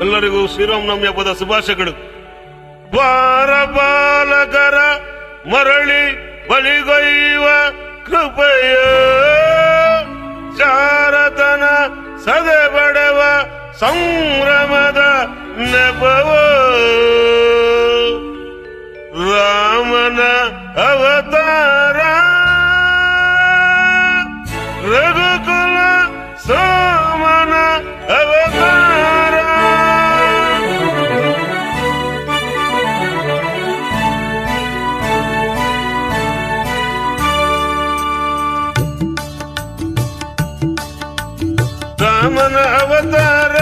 ಎಲ್ಲರಿಗೂ ಶ್ರೀರಾಮನವಮಿ ಹಬ್ಬದ ಶುಭಾಶಯಗಳು. ಬಾಲಕರ ಮರಳಿ ಬಲಿಗೈವ ಕೃಪೆಯ. ಶಾರದನ ಸದೆ ಬಡವ ಸಂಭ್ರಮದ ನೆಪವ. ರಾಮನ ಅವತಾರ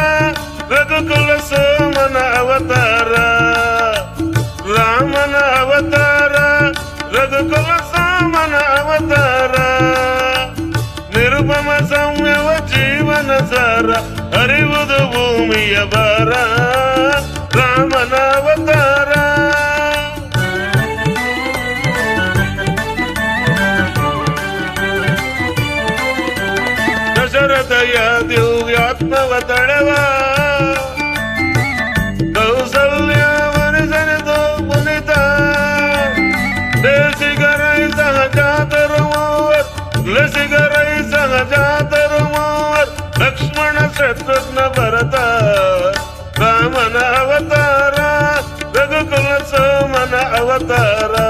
ರಘುಕುಲ ಸೋಮನ ಅವತಾರ. ರಾಮನ ಅವತಾರ ರಘುಕುಲ ಸೋಮನ ಅವತಾರ. ನಿರುಪಮ ಸೌಮ್ಯವ ಜೀವನ ಸಾರ, ಅರಿವುದು ಭೂಮಿಯ ಬಾರ ರಾಮನ ಅವತಾರ. ದಶರಥಯ आत्मव तळवा कौसल्यावर जणतो मुनिता देशी करायचा जात रुमावर लसी करायचा जात लक्ष्मण शत्रुघ्न भरता रामन अवतारा रघुकुलच मन अवतारा.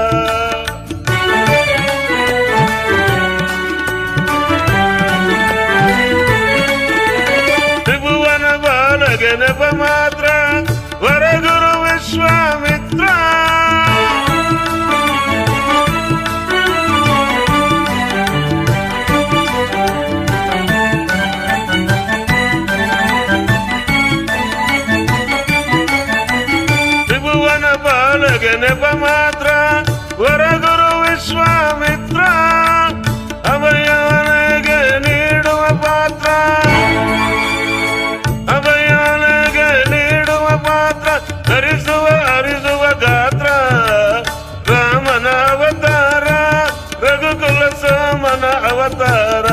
ಸೋಮನ ಅವತಾರ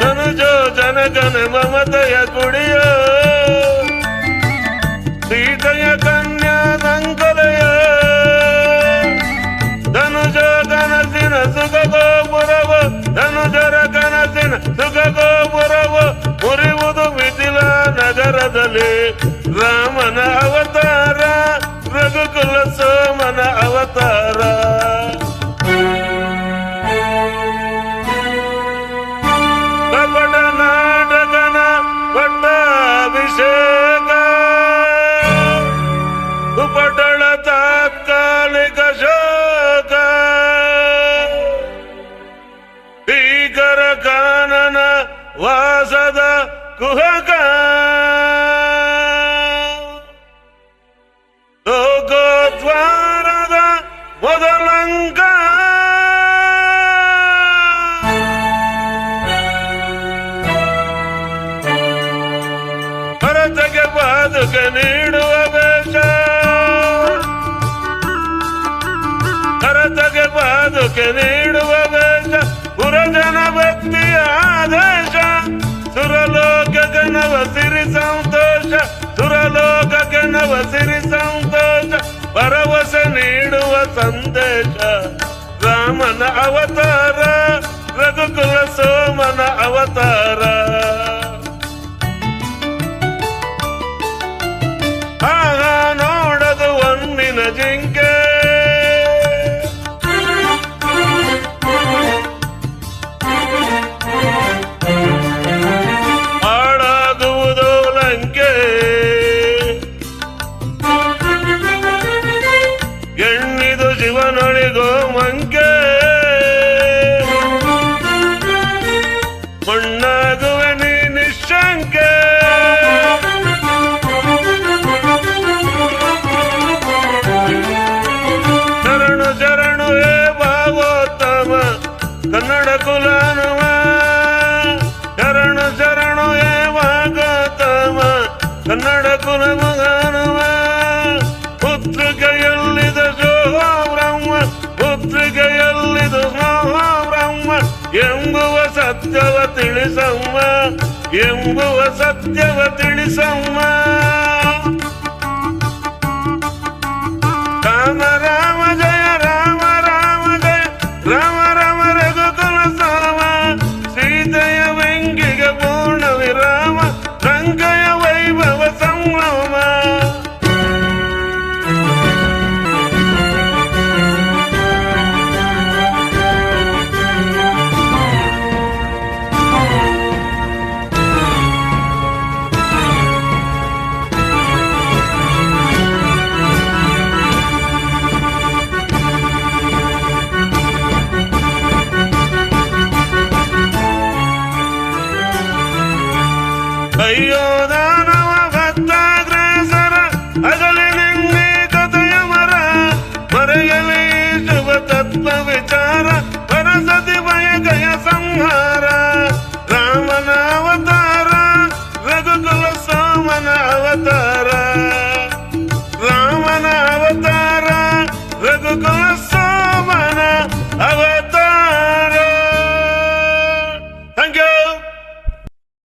ಧನುಜೋ ಜನಗನ ಮಮತೆಯ ಕುಹಕ ಲೋಕೋದ್ವಾರದ ಮೊದಲಂಗ. ಭರತಗೆ ಪಾದುಕೆ ನೀಡುವ ವೇಷ. ಭರತಗೆ ಪಾದುಕೆ ನೀಡುವ ವೇಷ. ಪುರಜನ ಆದೇಶ ಸುರಲೋಕಕ್ಕೆ ನವ ಸಿರಿ ಸಂತೋಷ ಸುರಲೋಕಕ್ಕೆ ನವ ಸಿರಿ ಸಂತೋಷ ಭರವಸೆ ನೀಡುವ ಸಂದೇಶ ರಾಮನ ಅವತಾರ ರಘುಕುಲ ಸೋಮನ ಅವತಾರ ಮಣ್ಣಾಗುವೆ ನೀ ನಿಶಂಕೆ ಶರಣು ಶರಣು ಹೇ ಭಾಗೋತ್ತಮ ಕನ್ನಡ ಕುಲಾನುವ. ಶರಣು ಶರಣು ಹೇ ಭಾಗೋತ್ತಮ ಕನ್ನಡ ಕುಲ ಬ್ರಹ್ಮ ಎಂಬುವ ಸತ್ಯವ ತಿಳಿಸಮ್ಮ ಎಂಬುವ ಸತ್ಯವ ತಿಳಿಸಮ್ಮ